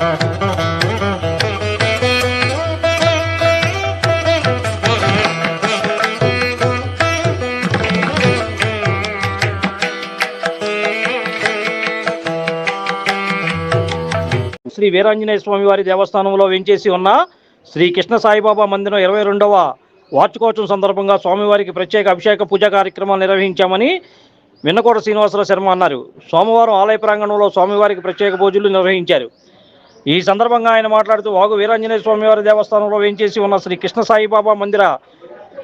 శ్రీ వీరాంజనేయ స్వామి వారి దేవస్థానంలో వెంచేసి ఉన్న శ్రీ కృష్ణ సాయిబాబా మందిరం ఇరవై రెండవ వార్షికోత్సవం సందర్భంగా స్వామివారికి ప్రత్యేక అభిషేక పూజా కార్యక్రమాలు నిర్వహించామని విన్నకోట శ్రీనివాసరావు శర్మ అన్నారు. సోమవారం ఆలయ ప్రాంగణంలో స్వామివారికి ప్రత్యేక పూజలు నిర్వహించారు. ఈ సందర్భంగా ఆయన మాట్లాడుతూ వాగు వీరాంజనేయ స్వామివారి దేవస్థానంలో వేయించేసి ఉన్న శ్రీ కృష్ణ సాయిబాబా మందిర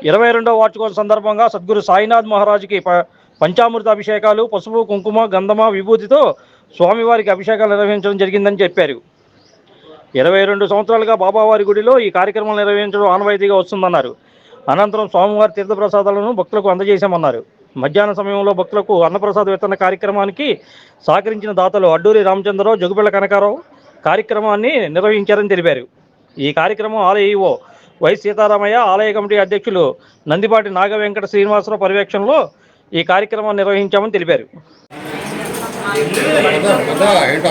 ఇరవై రెండవ వార్షికోత్సవం సందర్భంగా సద్గురు సాయినాథ్ మహారాజుకి ప పంచామృత అభిషేకాలు పసుపు కుంకుమ గంధమ విభూతితో స్వామివారికి అభిషేకాలు నిర్వహించడం జరిగిందని చెప్పారు. ఇరవై రెండు సంవత్సరాలుగా బాబావారి గుడిలో ఈ కార్యక్రమం నిర్వహించడం ఆనవాయితీగా వస్తుందన్నారు. అనంతరం స్వామివారి తీర్థప్రసాదాలను భక్తులకు అందజేశామన్నారు. మధ్యాహ్న సమయంలో భక్తులకు అన్నప్రసాద వితరణ కార్యక్రమానికి సహకరించిన దాతలు అడ్డూరి రామచంద్రరావు జగుపిల్ల కనకారావు కార్యక్రమాన్ని నిర్వహించారని తెలిపారు. ఈ కార్యక్రమం ఆలయ ఈవో వై సీతారామయ్య ఆలయ కమిటీ అధ్యక్షులు నందిపాటి నాగవెంకట శ్రీనివాసరావు పర్యవేక్షణలో ఈ కార్యక్రమాన్ని నిర్వహించామని తెలిపారు. కదా ఏంటో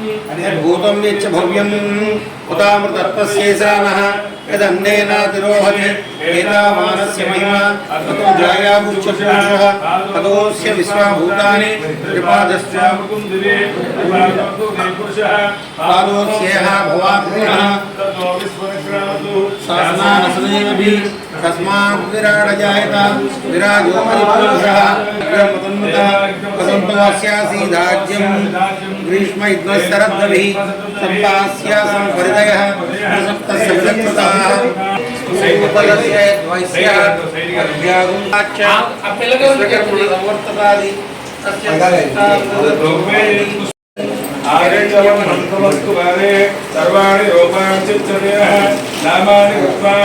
यद्भूतं यच्च भव्यम् उतामृतत्वस्यैषा नः यदन्नेनातिरोहरे एतामानस्य महिमा ततो जायाभूचक्षुषः ततोऽस्य विश्वाभूतानि त्रिपादश्चादोस्येह भवाद्गुणः सासनानसनेऽपि शासनानसनेनभिः तस्मात् विराडजायत विराजो मणिपुरुषः ब्रह्मतन्मतः वसन्तोऽस्यासीदाज्यं ग्रीष्म इद्वशरद्भिः सम्पास्यासं परिदयः प्रसक्तस्य विदग्धताः उपलस्य द्वैस्य अभ्यागुणाच्च विश्वकर्मणवर्ततादि तस्य सर्वाणि रूपाणि चित्तदेह नामानि कृत्वा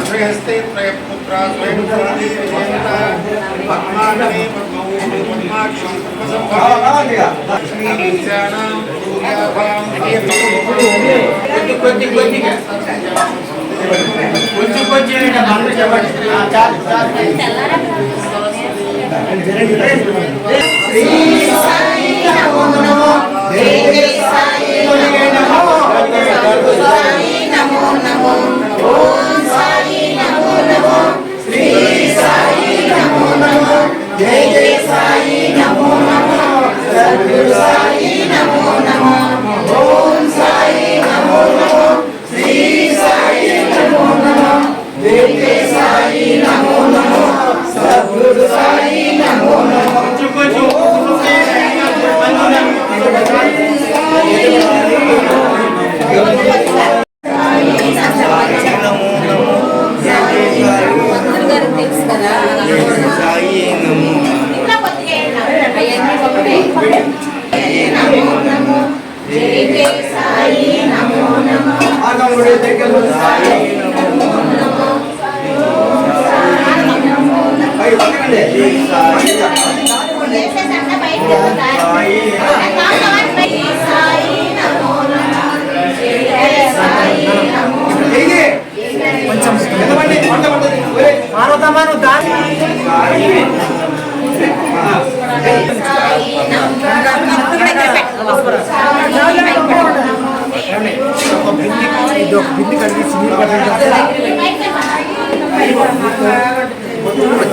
శ్రేయస్తే కొంచెం శ్రీ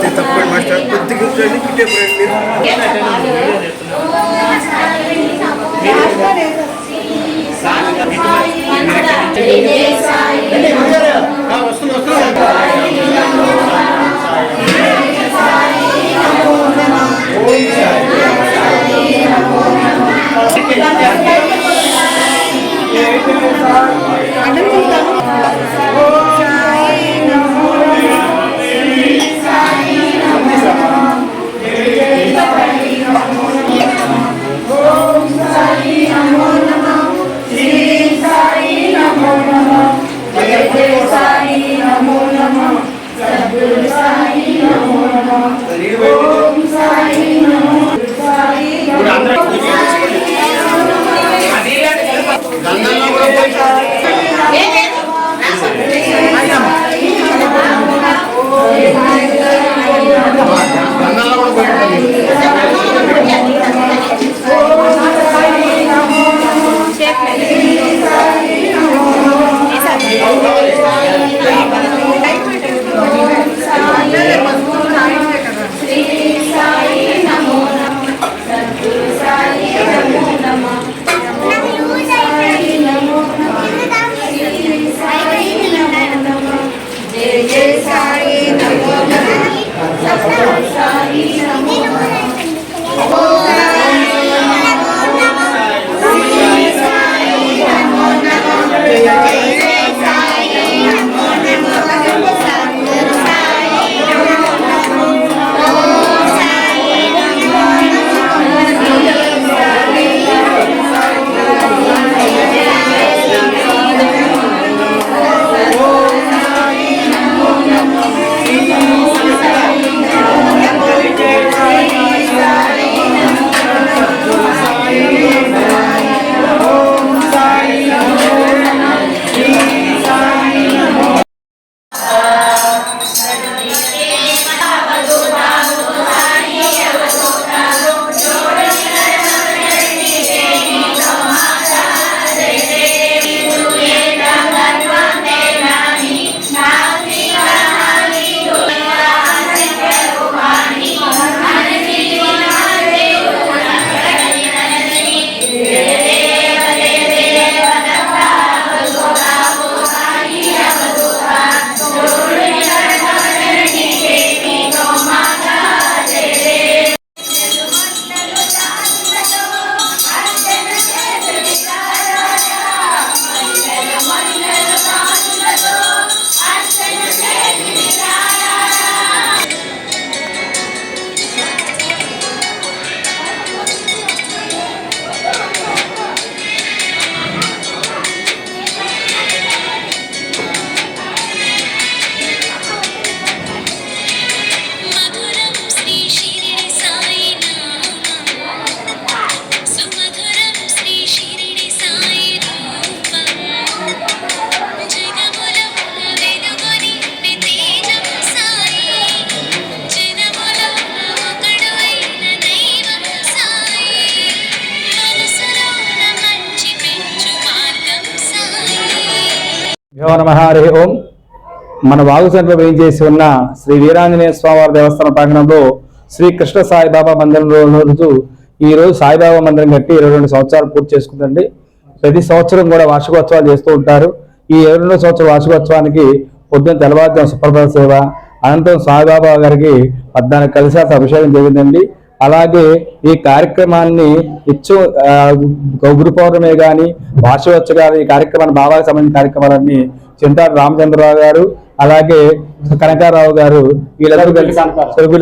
తప్పకుండా మాస్టర్ కూర్చోండి కిట్టే పోయండి వస్తుంది Obrigada. యో నమ హరి ఓం. మన వాగుసంలో వేయించేసి ఉన్న శ్రీ వీరాంజనేయ స్వామివారి దేవస్థాన ప్రాంగణంలో శ్రీ కృష్ణ సాయిబాబా మందిరంలో రోజు ఈ రోజు సాయిబాబా మందిరం కట్టి ఇరవై రెండు సంవత్సరాలు పూర్తి చేసుకుందండి. ప్రతి సంవత్సరం కూడా వార్షికోత్సవాలు చేస్తూ ఉంటారు. ఈ ఇరవై రెండు సంవత్సరం వార్షికోత్సవానికి పొద్దున్న తెల్లవారుజాము సుప్రభాత సేవ అనంతరం సాయిబాబా గారికి పద్నాలుగు కలిసి అభిషేకం జరిగిందండి. అలాగే ఈ కార్యక్రమాన్ని ఇచ్చు గురు పౌర్ణమి కానీ వార్షికోత్సవ కానీ ఈ కార్యక్రమాన్ని బాబాకి సంబంధించిన కార్యక్రమాలన్నీ చింతాడు రామచంద్రరావు గారు అలాగే కనకారావు గారు వీళ్ళందరూ కలిసి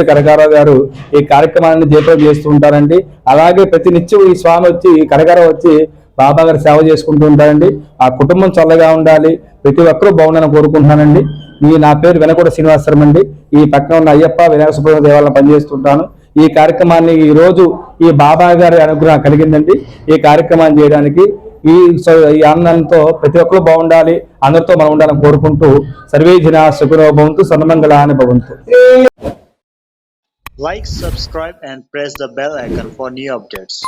కనకారావు. గారు ఈ కార్యక్రమాన్ని జయప్రదం చేస్తూ ఉంటారండి. అలాగే ప్రతి నిత్యం ఈ స్వామి వచ్చి ఈ కనకారావు వచ్చి బాబా గారు సేవ చేసుకుంటూ ఉంటారండి. ఆ కుటుంబం చల్లగా ఉండాలి. ప్రతి ఒక్కరూ బాగుండాలని కోరుకుంటున్నానండి. ఈ నా పేరు వెనకూడ శ్రీనివాసరం అండి. ఈ పక్కన ఉన్న అయ్యప్ప వినాయక సుబ్రహ్మణ్య దేవాలయం పనిచేస్తుంటాను ఈ కార్యక్రమాన్ని ఈ రోజు ఈ బాబా గారి అనుగ్రహం కలిగిందండి. ఈ కార్యక్రమాన్ని చేయడానికి ఈ ఆనందంతో ప్రతి ఒక్కరు బాగుండాలి అందరితో మనం ఉండాలని కోరుకుంటూ సర్వే జన సుఖనో భవంతు సన్మంగళాని భవంతు. Like subscribe and press the bell icon for new updates